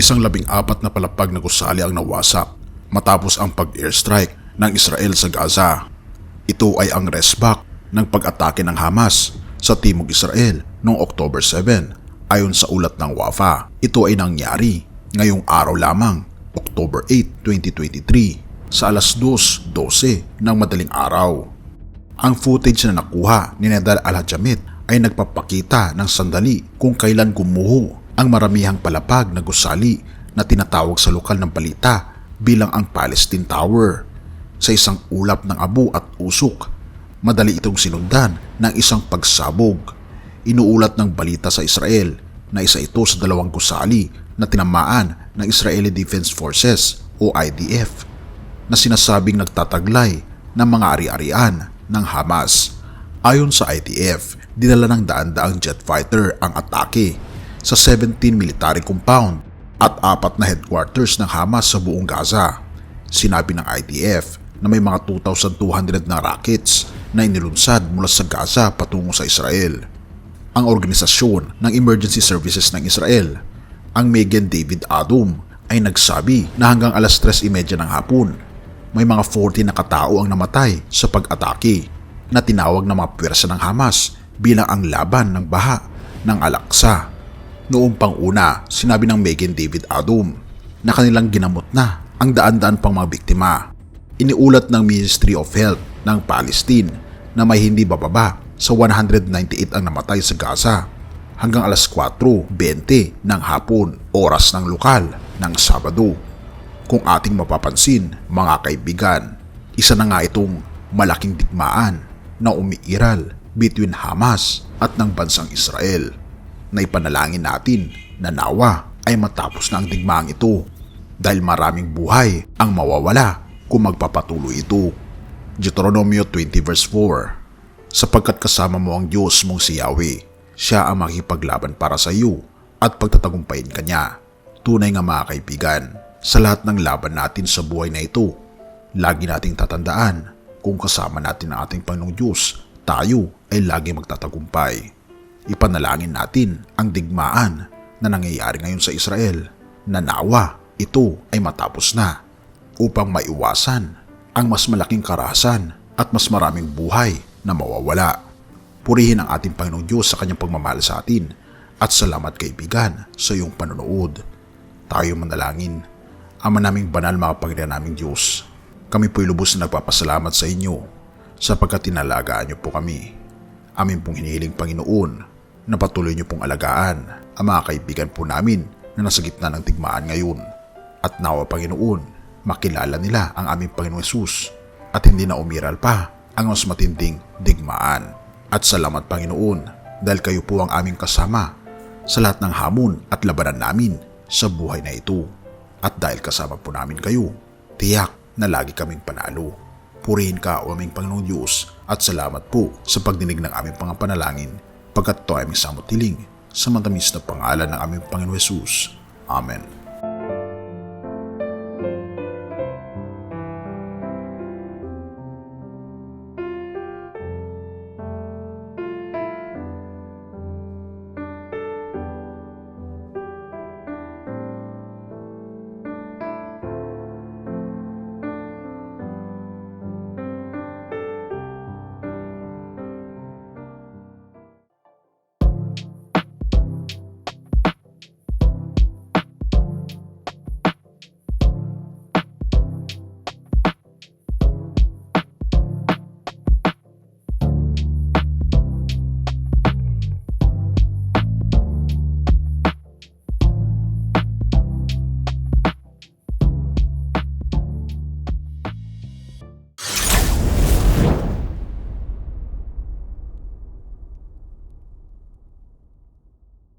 Isang labing apat na palapag na gusali ang nawasak matapos ang pag-airstrike ng Israel sa Gaza. Ito ay ang resback ng pag-atake ng Hamas sa Timog Israel noong October 7 ayon sa ulat ng WAFA. Ito ay nangyari ngayong araw lamang, October 8, 2023 sa alas 2.12 ng madaling araw. Ang footage na nakuha ni Nedal Al-Hajamit ay nagpapakita ng sandali kung kailan gumuho ang maramihang palapag na gusali na tinatawag sa lokal ng balita bilang ang Palestine Tower. Sa isang ulap ng abo at usok, madali itong sinundan ng isang pagsabog. Inuulat ng balita sa Israel na isa ito sa dalawang gusali na tinamaan ng Israeli Defense Forces o IDF na sinasabing nagtataglay ng mga ari-arian ng Hamas. Ayon sa IDF, dinala ng daan-daang jet fighter ang atake sa 17 military compound at apat na headquarters ng Hamas sa buong Gaza. Sinabi ng IDF na may mga 2,200 na rockets na inilunsad mula sa Gaza patungo sa Israel. Ang organisasyon ng Emergency Services ng Israel, ang Megan David Adom, ay nagsabi na hanggang alas 3.30 ng hapon, may mga 40 na katao ang namatay sa pag-atake na tinawag ng mga pwersa ng Hamas bilang ang laban ng baha ng Al-Aqsa. Noong pang-una, sinabi ng Megan David Adom na kanilang ginamot na ang daan-daan pang mga biktima. Iniulat ng Ministry of Health ng Palestine na may hindi bababa sa 198 ang namatay sa Gaza hanggang alas 4.20 ng hapon oras ng lokal ng Sabado. Kung ating mapapansin mga kaibigan, isa na nga itong malaking digmaan na umiiral between Hamas at ng bansang Israel na ipanalangin natin na nawa ay matapos na ang digmaang ito dahil maraming buhay ang mawawala kung magpapatuloy ito. Deuteronomio 20 verse 4 Sapagkat kasama mo ang Diyos mong si Yahweh, siya ang makikipaglaban para sa iyo at pagtatagumpayin ka niya. Tunay nga mga kaibigan, sa lahat ng laban natin sa buhay na ito, lagi nating tatandaan kung kasama natin ang ating Panginoong Diyos, tayo ay lagi magtatagumpay. Ipanalangin natin ang digmaan na nangyayari ngayon sa Israel na nawa ito ay matapos na upang maiwasan ang mas malaking karahasan at mas maraming buhay na mawawala. Purihin ang ating Panginoong Diyos sa kanyang pagmamahal sa atin at salamat kaibigan sa iyong panonood. Tayo manalangin. Ama naming banal mga Panginoon naming Diyos, kami po'y lubos na nagpapasalamat sa inyo sapagkat tinalagaan niyo po kami. Amin pong hinihiling Panginoon na patuloy niyo pong alagaan ang mga kaibigan po namin na nasa gitna ng tigmaan ngayon. At nawa Panginoon, makilala nila ang aming Panginoong Yesus at hindi na umiral pa ang mas matinding digmaan. At salamat Panginoon dahil kayo po ang aming kasama sa lahat ng hamon at labanan namin sa buhay na ito. At dahil kasama po namin kayo, tiyak na lagi kaming panalo. Purihin ka o aming Panginoong Diyos at salamat po sa pagdinig ng aming mga panalangin pagkat ito ay aming samot tiling sa matamis na pangalan ng aming Panginoong Yesus. Amen.